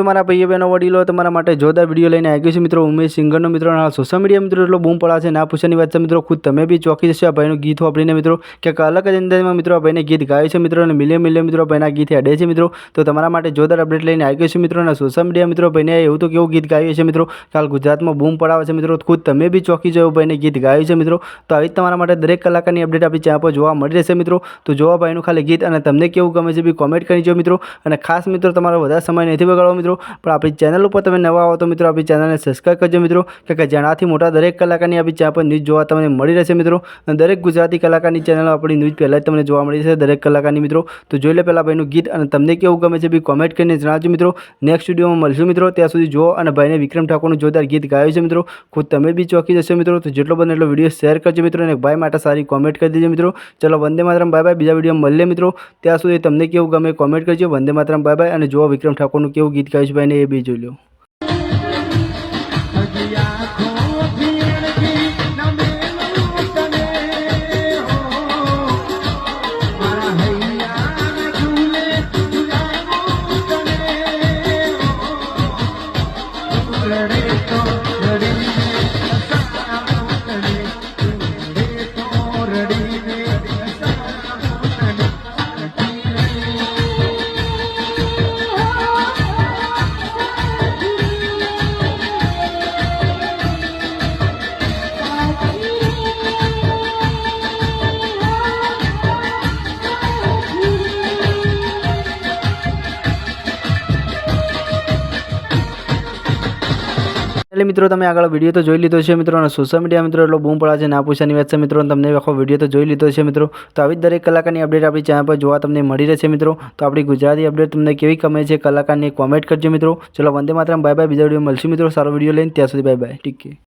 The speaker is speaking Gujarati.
તો મારા ભાઈઓ બહેનો વડીલો તમારા માટે જોરદાર વીડિયો લઈને આવી ગયો છે. મિત્રો, ઉમેશ સિંગરનો મિત્રો હાલ સોશિયલ મીડિયા મિત્રો એટલો બૂમ પડા છે ના પૂછવાની વાત છે, મિત્રો, ખુદ તમે બી ચોકી જશો આ ભાઈનું ગીત વાપરીને, મિત્રો. કે અલગ જ અંદાજમાં મિત્રો આ ભાઈને ગીત ગાય છે, મિત્રો, અને મિલિયન મિલિયન મિત્રો ભાઈના ગીત અડે છે, મિત્રો. તો તમારા માટે જોરદાર અપડેટ લઈને આવી ગયો છે, મિત્રો, અને સોશિયલ મીડિયા મિત્રો ભાઈને એવું તો કેવું ગીત ગાયું છે, મિત્રો. કાલ ગુજરાતમાં બૂમ પડાવે છે, મિત્રો. ખુદ તમે બી ચોકી જાઓ ભાઈને ગીત ગાયું છે, મિત્રો. તો આવી તમારા માટે દરેક કલાકારની અપડેટ આપણી ચેનલ પર જોવા મળી રહેશે, મિત્રો. તો જોવા ભાઈનું ખાલી ગીત અને તમને કેવું ગમે છે બી કોમેન્ટ કરી જો, મિત્રો. અને ખાસ મિત્રો, તમારો વધારે સમય નથી બગાડવો, મિત્રો. પણ આપણી ચેનલ ઉપર તમે નવા આવો તો મિત્રો આપણી ચેનલને સબસ્ક્રાઈબ કરજો મિત્રો. કે જેનાથી મોટા દરેક કલાકારની આપણી ચેનલ પર ન્યૂઝ જોવા તમને મળી રહેશે મિત્રો. અને દરેક ગુજરાતી કલાકારની ચેનલ આપણી ન્યૂઝ પહેલાં જ તમને જોવા મળી રહેશે દરેક કલાકારની મિત્રો. તો જોઈ લે પહેલાં ભાઈનું ગીત અને તમને કેવું ગમે છે બી કોમેન્ટ કરીને જણાવજો મિત્રો. નેક્સ્ટ વિડીયોમાં મળશું મિત્રો. ત્યાં સુધી જુઓ અને ભાઈને વિક્રમ ઠાકોરનું જોરદાર ગીત ગાયું છે મિત્રો. ખુદ તમે બી ચોકી જશો મિત્રો. તો જેટલો બને એટલો વીડિયો શેર કરજો મિત્રો અને ભાઈ માટે સારી કોમેન્ટ કરી દેજો મિત્રો. ચલો વંદે માતરમ બાય બાય બીજા વીડિયો મળીએ મિત્રો. ત્યાં સુધી તમને કેવું ગમે કોમેન્ટ કરજો. વંદે માતરમ બાય બાય અને જુઓ વિક્રમ ઠાકોરનું કેવું ગીત ગાયું છે ભાઈને એ બી જોઈ લો હજી આંખો ભીડથી એટલે મિત્રો, તમે આગળ વીડિયો તો જોઈ લીધો છે મિત્રો, અને સોશિયલ મીડિયા મિત્રો, એટલો બૂમ પડે છે ના પૂછાની વાત છે મિત્રો તમને આખો વીડિયો તો જોઈ લીધો છે મિત્રો. તો આવી જ દરેક કલાકારની અપડેટ આપણી ચેનલ પર જોવા તમને મળી રહેશે મિત્રો. તો આપણી ગુજરાતી અપડેટ તમને કેવી ગમે છે, કલાકારની કોમેન્ટ કરજો મિત્રો. ચલો વંદે માત્ર બાય બાય બીજા વીડિયો મળશું મિત્રો. સારો વીડિયો લઈને, ત્યાં સુધી બાય બાય છે